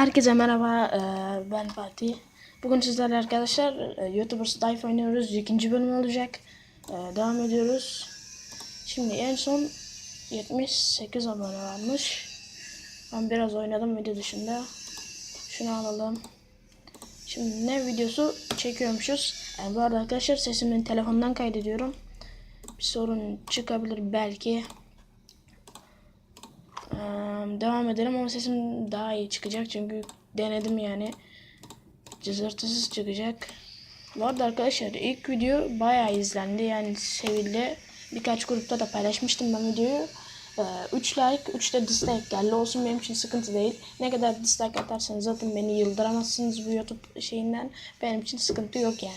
Herkese merhaba, ben Fatih. Bugün sizlerle arkadaşlar YouTubers Life oynuyoruz. İkinci bölüm olacak. Devam ediyoruz. Şimdi en son 78 abone varmış. Ben biraz oynadım video dışında. Şunu alalım. Şimdi ne videosu çekiyormuşuz. Bu arada arkadaşlar sesimi telefondan kaydediyorum. Bir sorun çıkabilir belki. Ee, devam edelim ama sesim daha iyi çıkacak çünkü denedim yani. Cızırtısız çıkacak. Bu arada arkadaşlar ilk video bayağı izlendi yani sevildi. Birkaç grupta da paylaşmıştım ben videoyu. 3 like, 3 de dislike geldi olsun benim için sıkıntı değil. Ne kadar dislike atarsanız zaten beni yıldıramazsınız bu YouTube şeyinden. Benim için sıkıntı yok yani.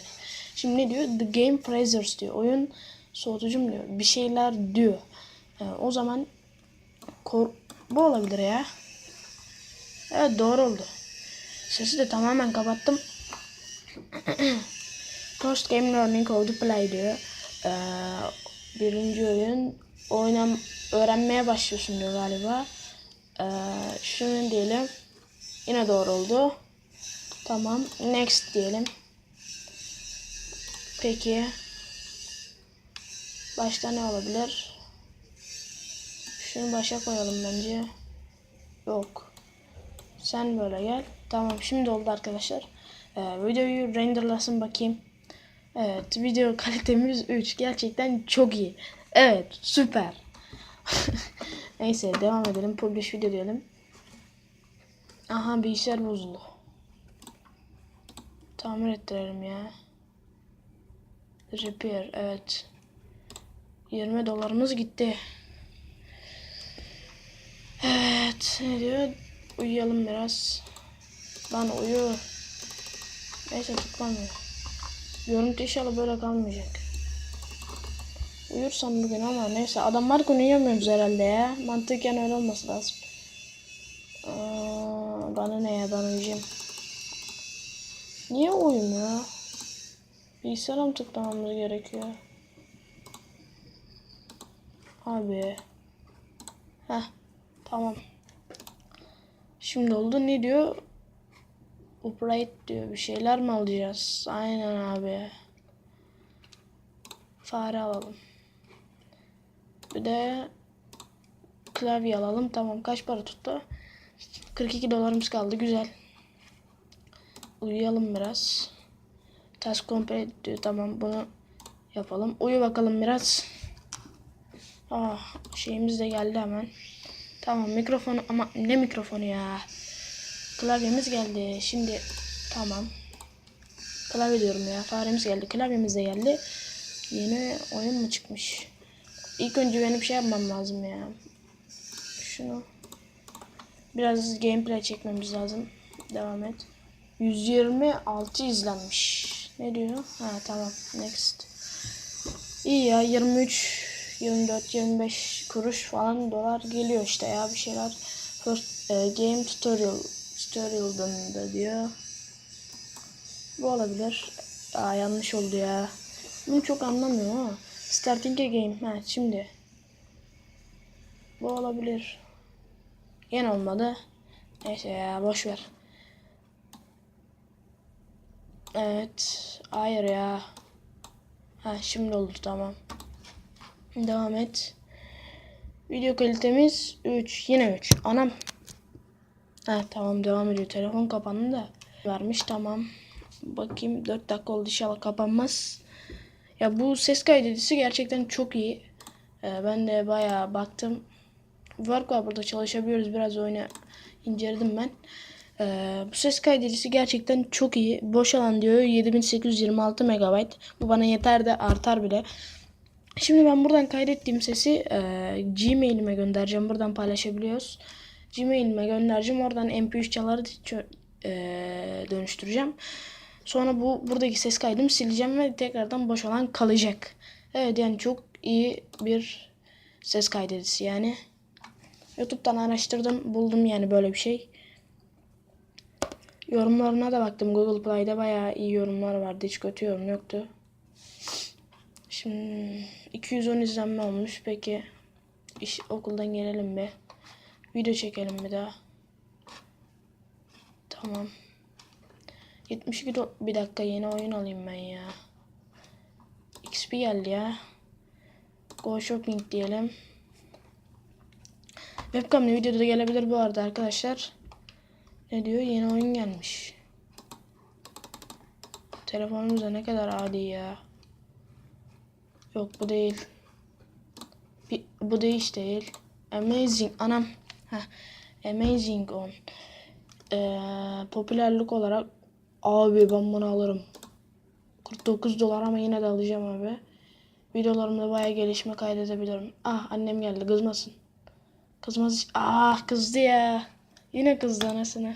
Şimdi ne diyor? The game freezers diyor. Oyun soğutucu mu diyor? Bir şeyler diyor. Ee, o zaman kor bu olabilir ya. Evet doğru oldu. Sesi de tamamen kapattım. First game learning how to play diyor. Ee, birinci oyun oynam öğrenmeye başlıyorsun diyor galiba. Ee, şunu diyelim. Yine doğru oldu. Tamam. Next diyelim. Peki. Başta ne olabilir? Şunu başa koyalım bence. Yok. Sen böyle gel. Tamam şimdi oldu arkadaşlar. Ee, videoyu renderlasın bakayım. Evet video kalitemiz 3. Gerçekten çok iyi. Evet süper. Neyse devam edelim. Publish video diyelim. Aha bilgisayar bozuldu. Tamir ettirelim ya. Repair evet. 20 dolarımız gitti. Evet ne diyor? Uyuyalım biraz. Lan uyu. Neyse tıklamıyor. Görüntü inşallah böyle kalmayacak. Uyursam bugün ama neyse adamlar uyuyamıyoruz herhalde ya. Mantıken öyle olması lazım. Aa, bana ne ya ben uyuyacağım. Niye uyumuyor? Bilgisayara mı tıklamamız gerekiyor? Abi. Heh. Tamam. Şimdi oldu. Ne diyor? Upright diyor. Bir şeyler mi alacağız? Aynen abi. Fare alalım. Bir de klavye alalım. Tamam. Kaç para tuttu? 42 dolarımız kaldı. Güzel. Uyuyalım biraz. Task complete diyor. Tamam bunu yapalım. Uyu bakalım biraz. Ah şeyimiz de geldi hemen. Tamam mikrofonu ama ne mikrofonu ya. Klavyemiz geldi. Şimdi tamam. Klavye diyorum ya. Faremiz geldi. Klavyemiz de geldi. Yeni oyun mu çıkmış? İlk önce benim bir şey yapmam lazım ya. Şunu biraz gameplay çekmemiz lazım. Devam et. 126 izlenmiş. Ne diyor? Ha tamam. Next. İyi ya 23 24 25 kuruş falan dolar geliyor işte ya bir şeyler. First e, game tutorial tutorial'dan da diyor. Bu olabilir. Aa yanlış oldu ya. Bunu çok anlamıyorum ama. Starting a game. Ha şimdi. Bu olabilir. Yine olmadı. Neyse ya boş ver. Evet. Hayır ya. Ha şimdi oldu tamam. Devam et. Video kalitemiz 3. Yine 3. Anam. Ha tamam devam ediyor. Telefon kapandı da. Vermiş tamam. Bakayım 4 dakika oldu inşallah kapanmaz. Ya bu ses kaydedicisi gerçekten çok iyi. Ee, ben de bayağı baktım. Work var burada çalışabiliyoruz. Biraz oyunu inceledim ben. Ee, bu ses kaydedicisi gerçekten çok iyi. Boş alan diyor 7826 MB. Bu bana yeter de artar bile. Şimdi ben buradan kaydettiğim sesi e, Gmail'ime göndereceğim. Buradan paylaşabiliyoruz. Gmail'ime göndereceğim. Oradan MP3 çaları e, dönüştüreceğim. Sonra bu buradaki ses kaydımı sileceğim ve tekrardan boş olan kalacak. Evet yani çok iyi bir ses kaydedicisi yani. YouTube'dan araştırdım, buldum yani böyle bir şey. Yorumlarına da baktım. Google Play'de bayağı iyi yorumlar vardı. Hiç kötü yorum yoktu. Şimdi 210 izlenme olmuş. Peki iş okuldan gelelim bir. Video çekelim bir daha. Tamam. 72 do- bir dakika yeni oyun alayım ben ya. XP geldi ya. Go shopping diyelim. Webcam'le videoda da gelebilir bu arada arkadaşlar. Ne diyor? Yeni oyun gelmiş. Telefonumuz da ne kadar adi ya. Yok bu değil. Bir, bu değiş değil. Amazing anam. Heh. Amazing on. Ee, popülerlik olarak abi ben bunu alırım. 49 dolar ama yine de alacağım abi. Videolarımda bayağı gelişme kaydedebilirim. Ah annem geldi kızmasın. Kızmaz. Ah kızdı ya. Yine kızdı anasını.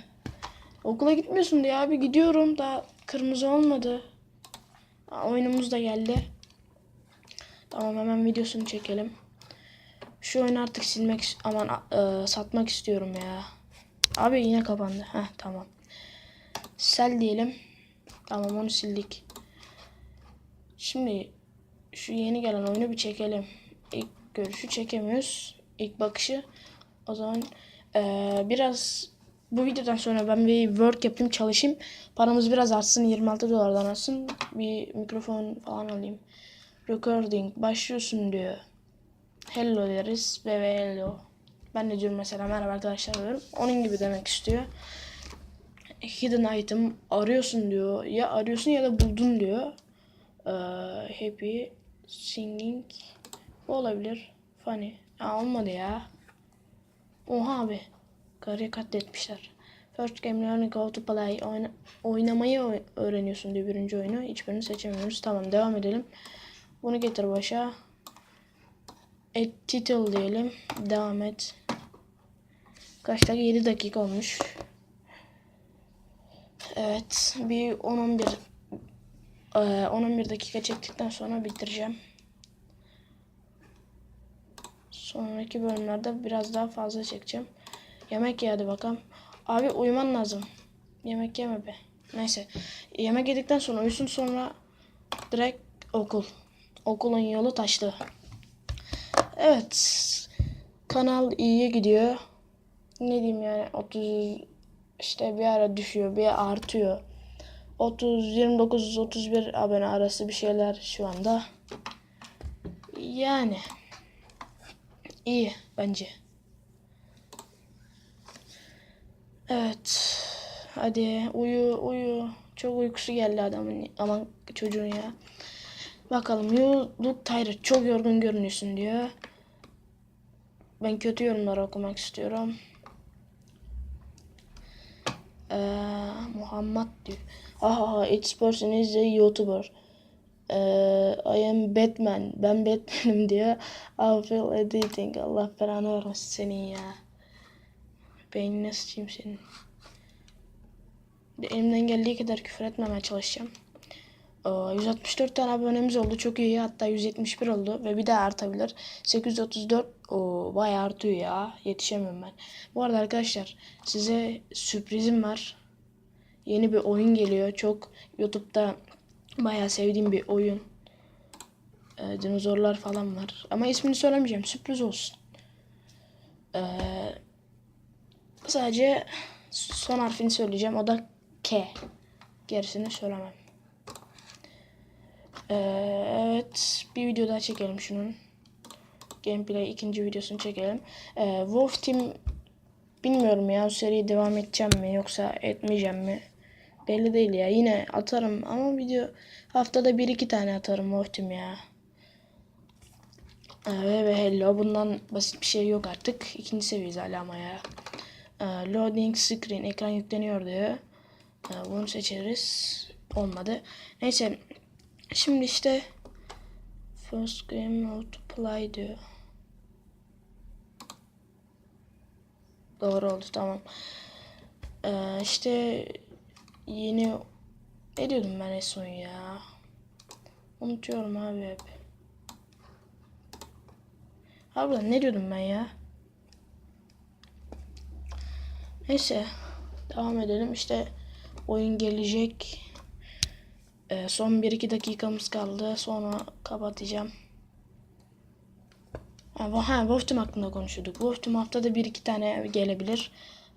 Okula gitmiyorsun diye abi gidiyorum da kırmızı olmadı. Aa, oyunumuz da geldi. Tamam hemen videosunu çekelim. Şu oyunu artık silmek aman e, satmak istiyorum ya. Abi yine kapandı. Heh tamam. Sel diyelim. Tamam onu sildik. Şimdi şu yeni gelen oyunu bir çekelim. İlk görüşü çekemiyoruz. İlk bakışı. O zaman eee, biraz bu videodan sonra ben bir work yapayım çalışayım. Paramız biraz artsın 26 dolardan artsın. Bir mikrofon falan alayım. Recording başlıyorsun diyor. Hello deriz ve ve hello. Ben de diyorum mesela merhaba arkadaşlar diyorum. Onun gibi demek istiyor. Hidden item arıyorsun diyor. Ya arıyorsun ya da buldun diyor. Ee, happy singing bu olabilir. Funny. Aa, olmadı ya. Oha abi. Karıyı katletmişler. First game learning how to play. Oyna, oynamayı oy- öğreniyorsun diyor birinci oyunu. Hiçbirini seçemiyoruz. Tamam devam edelim. Bunu getir başa. Et title diyelim. Devam et. Kaç dakika? 7 dakika olmuş. Evet. Bir 10-11 ee, 10-11 dakika çektikten sonra bitireceğim. Sonraki bölümlerde biraz daha fazla çekeceğim. Yemek ye hadi bakalım. Abi uyuman lazım. Yemek yeme be. Neyse. Yemek yedikten sonra uyusun sonra direkt okul. Okulun yolu taşlı. Evet. Kanal iyiye gidiyor. Ne diyeyim yani 30 işte bir ara düşüyor bir artıyor. 30 29 31 abone arası bir şeyler şu anda. Yani iyi bence. Evet. Hadi uyu uyu. Çok uykusu geldi adamın aman çocuğun ya. Bakalım you look tired. Çok yorgun görünüyorsun diyor. Ben kötü yorumlar okumak istiyorum. Ee, Muhammed diyor. Aha, it's person is a YouTuber. Ee, I am Batman. Ben Batman'im diyor. I feel editing. Allah belanı vermesin senin ya. Beynine sıçayım senin. Elimden geldiği kadar küfür etmemeye çalışacağım. Ee, 164 tane abonemiz oldu. Çok iyi. Hatta 171 oldu. Ve bir daha artabilir. 834. O bayağı artıyor ya. Yetişemiyorum ben. Bu arada arkadaşlar size sürprizim var. Yeni bir oyun geliyor. Çok YouTube'da bayağı sevdiğim bir oyun. Ee, dinozorlar falan var. Ama ismini söylemeyeceğim. Sürpriz olsun. Ee, sadece son harfini söyleyeceğim. O da K. Gerisini söylemem. Ee, evet. Bir video daha çekelim şunun. Gameplay ikinci videosunu çekelim. Ee, Wolf Team bilmiyorum ya seriye devam edeceğim mi yoksa etmeyeceğim mi? Belli değil ya. Yine atarım ama video haftada bir iki tane atarım Wolf Team ya. Ee, ve hello bundan basit bir şey yok artık. İkinci seviyeyiz hala ama ya. Ee, loading screen ekran yükleniyor diyor. Ee, bunu seçeriz. Olmadı. Neyse. Şimdi işte first game play diyor. Doğru oldu tamam. Ee, işte yeni ne diyordum ben en son ya? Unutuyorum abi hep. Harbiden ne diyordum ben ya? Neyse. Devam edelim. İşte oyun gelecek. Ee, son 1-2 dakikamız kaldı. Sonra kapatacağım. Ha, ha Wolf Team hakkında konuşuyorduk. Wolf Team haftada 1-2 tane gelebilir.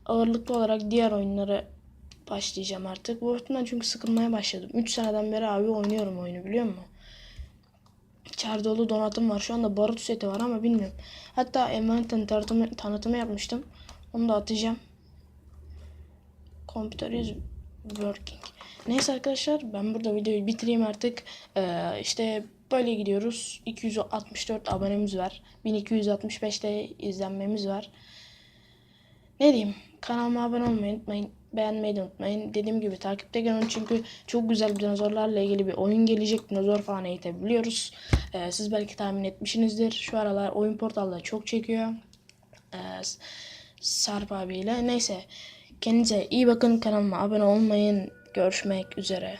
Ağırlıklı olarak diğer oyunları başlayacağım artık. Bu oyundan çünkü sıkılmaya başladım. 3 seneden beri abi oynuyorum oyunu biliyor musun? İçeride dolu donatım var. Şu anda barut seti var ama bilmiyorum. Hatta Envanten tanıtımı, tanıtımı yapmıştım. Onu da atacağım. Computer is working. Neyse arkadaşlar ben burada videoyu bitireyim artık. Ee, işte böyle gidiyoruz. 264 abonemiz var. 1265 de izlenmemiz var. Ne diyeyim? Kanalıma abone olmayı unutmayın. Beğenmeyi de unutmayın. Dediğim gibi takipte kalın çünkü çok güzel dinozorlarla ilgili bir oyun gelecek. Dinozor falan eğitebiliyoruz. Ee, siz belki tahmin etmişsinizdir. Şu aralar oyun portalda çok çekiyor. Ee, Sarp abiyle. Neyse. Kendinize iyi bakın. Kanalıma abone olmayın. Görüşmek üzere.